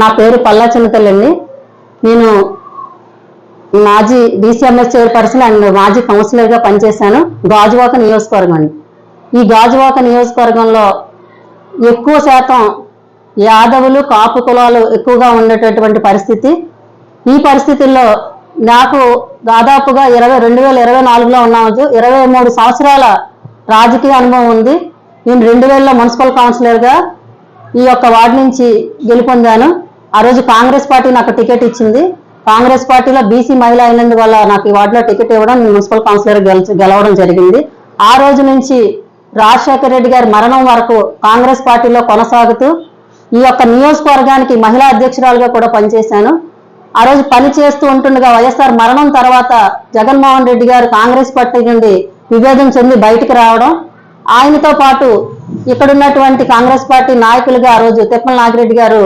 నా పేరు పల్లా చిన్నతల్లండి నేను మాజీ డీసీఎంఎస్ చైర్పర్సన్ అండ్ మాజీ కౌన్సిలర్గా పనిచేశాను. గాజువాక నియోజకవర్గం అండి. ఈ గాజువాక నియోజకవర్గంలో ఎక్కువ శాతం యాదవులు కాపు కులాలు ఎక్కువగా ఉండేటటువంటి పరిస్థితి. ఈ పరిస్థితుల్లో నాకు దాదాపుగా ఇరవై రెండు వేల ఇరవై నాలుగులో ఉన్నాము ఇరవై మూడు సంవత్సరాల రాజకీయ అనుభవం ఉంది. నేను రెండు వేలలో మున్సిపల్ కౌన్సిలర్గా ఈ యొక్క వార్డు నుంచి గెలుపొందాను. ఆ రోజు కాంగ్రెస్ పార్టీ నాకు టికెట్ ఇచ్చింది. కాంగ్రెస్ పార్టీలో బీసీ మహిళ అయినందువల్ల నాకు ఈ వార్డులో టికెట్ ఇవ్వడం నేను మున్సిపల్ కౌన్సిలర్ గెలిచి గెలవడం జరిగింది. ఆ రోజు నుంచి రాజశేఖర రెడ్డి గారి మరణం వరకు కాంగ్రెస్ పార్టీలో కొనసాగుతూ ఈ యొక్క నియోజకవర్గానికి మహిళా అధ్యక్షురాలుగా కూడా పనిచేశాను. ఆ రోజు పని చేస్తూ ఉంటుండగా వైఎస్ఆర్ మరణం తర్వాత జగన్మోహన్ రెడ్డి గారు కాంగ్రెస్ పార్టీ నుండి విభేదం చెంది బయటికి రావడం ఆయనతో పాటు ఇక్కడ ఉన్నటువంటి కాంగ్రెస్ పార్టీ నాయకులుగా ఆ రోజు తిప్పల నాగిరెడ్డి గారు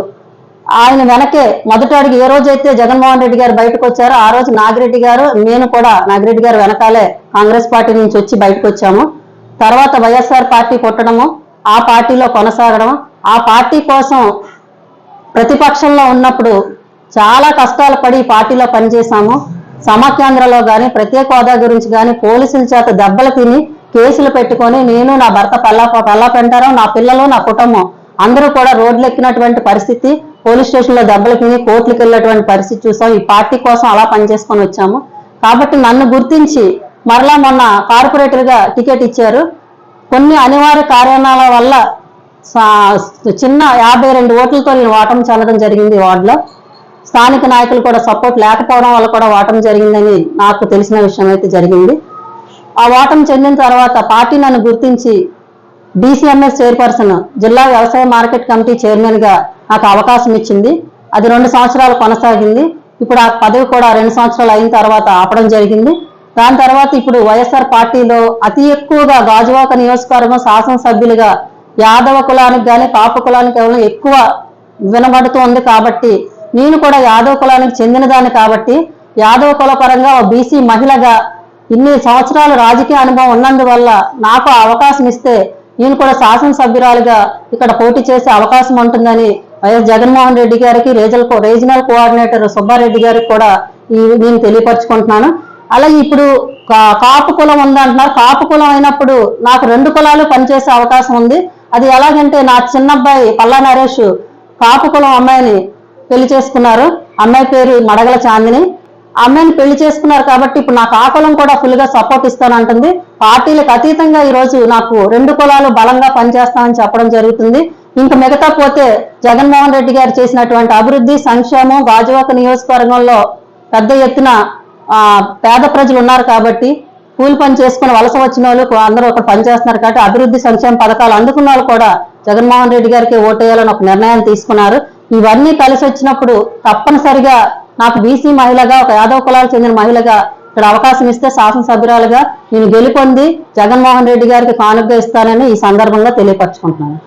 ఆయన వెనకే మొదట అడిగి ఏ రోజైతే జగన్మోహన్ రెడ్డి గారు బయటకు వచ్చారో ఆ రోజు నాగిరెడ్డి గారు నేను కూడా నాగిరెడ్డి గారు వెనకాలే కాంగ్రెస్ పార్టీ నుంచి వచ్చి బయటకు వచ్చాము. తర్వాత వైఎస్ఆర్ పార్టీ పుట్టడము ఆ పార్టీలో కొనసాగడం ఆ పార్టీ కోసం ప్రతిపక్షంలో ఉన్నప్పుడు చాలా కష్టాలు పడి పార్టీలో పనిచేశాము. సమాఖ్యాంధ్రలో కానీ ప్రత్యేక హోదా గురించి కానీ పోలీసుల చేత దెబ్బలు తిని కేసులు పెట్టుకొని నేను నా భర్త పల్లా పల్లా పెంటారం నా పిల్లలు నా కుటుంబం అందరూ కూడా రోడ్లు ఎక్కినటువంటి పరిస్థితి పోలీస్ స్టేషన్లో దెబ్బలు తిని కోర్టులకు వెళ్ళినటువంటి పరిస్థితి చూసాం. ఈ పార్టీ కోసం అలా పనిచేసుకొని వచ్చాము. కాబట్టి నన్ను గుర్తించి మరలా మొన్న కార్పొరేటర్గా టికెట్ ఇచ్చారు. కొన్ని అనివార్య కారణాల వల్ల చిన్న యాభై రెండు ఓట్లతో నేను ఓటమి చెందడం జరిగింది వార్డులో. స్థానిక నాయకులు కూడా సపోర్ట్ లేకపోవడం వల్ల కూడా ఓటమి జరిగిందని నాకు తెలిసిన విషయం అయితే జరిగింది. ఆ ఓటమి చెందిన తర్వాత పార్టీ నన్ను గుర్తించి బీసీఎంఎస్ చైర్పర్సన్ జిల్లా వ్యవసాయ మార్కెట్ కమిటీ చైర్మన్గా నాకు అవకాశం ఇచ్చింది. అది రెండు సంవత్సరాలు కొనసాగింది. ఇప్పుడు ఆ పదవి కూడా రెండు సంవత్సరాలు అయిన తర్వాత ఆపడం జరిగింది. దాని తర్వాత ఇప్పుడు వైఎస్ఆర్ పార్టీలో అతి ఎక్కువగా గాజువాక నియోజకవర్గం శాసనసభ్యులుగా యాదవ కులానికి కానీ పాప కులానికి కానీ ఎక్కువ వినబడుతూ ఉంది కాబట్టి నేను కూడా యాదవ కులానికి చెందినదాన్ని కాబట్టి యాదవ కుల పరంగా ఓ బీసీ మహిళగా ఇన్ని సంవత్సరాల రాజకీయ అనుభవం ఉన్నందువల్ల నాకు అవకాశం ఇస్తే నేను కూడా శాసనసభ్యురాలుగా ఇక్కడ పోటీ చేసే అవకాశం ఉంటుందని వైఎస్ జగన్మోహన్ రెడ్డి గారికి regional co- regional coordinator Subbareddy గారికి కూడా ఈ నేను తెలియపరుచుకుంటున్నాను. అలాగే ఇప్పుడు కా- కాపు కులం ఉందంటున్నారు. కాపు కులం అయినప్పుడు నాకు రెండు కులాలు పనిచేసే అవకాశం ఉంది. అది ఎలాగంటే నా చిన్నబ్బాయి పల్లా నరేష్ కాపు కులం అమ్మాయిని పెళ్ళి చేసుకున్నారు. అమ్మాయి పేరు మడగల చాందిని. అమ్మాయిని పెళ్ళి చేసుకున్నారు కాబట్టి ఇప్పుడు నాకు ఆ కులం కూడా ఫుల్గా సపోర్ట్ ఇస్తానంటుంది. పార్టీలకు అతీతంగా ఈ రోజు నాకు రెండు కులాలు బలంగా పనిచేస్తామని చెప్పడం జరుగుతుంది. ఇంకా మిగతా పోతే జగన్మోహన్ రెడ్డి గారు చేసినటువంటి అభివృద్ధి సంక్షేమం గాజువాక నియోజకవర్గంలో పెద్ద ఎత్తున పేద ప్రజలు ఉన్నారు కాబట్టి కూలి పని చేసుకుని వలస వచ్చిన వాళ్ళు అందరూ ఒక పని చేస్తున్నారు కాబట్టి అభివృద్ధి సంక్షేమ పథకాలు అందుకున్న వాళ్ళు కూడా జగన్మోహన్ రెడ్డి గారికి ఓటేయాలని ఒక నిర్ణయం తీసుకున్నారు. ఇవన్నీ కలిసి వచ్చినప్పుడు తప్పనిసరిగా నాకు బీసీ మహిళగా ఒక యాదవ కులాలకు చెందిన మహిళగా ఇక్కడ అవకాశం ఇస్తే శాసనసభ్యురాలుగా నేను గెలుపొంది జగన్మోహన్ రెడ్డి గారికి కానుకగా ఇస్తానని ఈ సందర్భంగా తెలియపరచుకుంటున్నాను.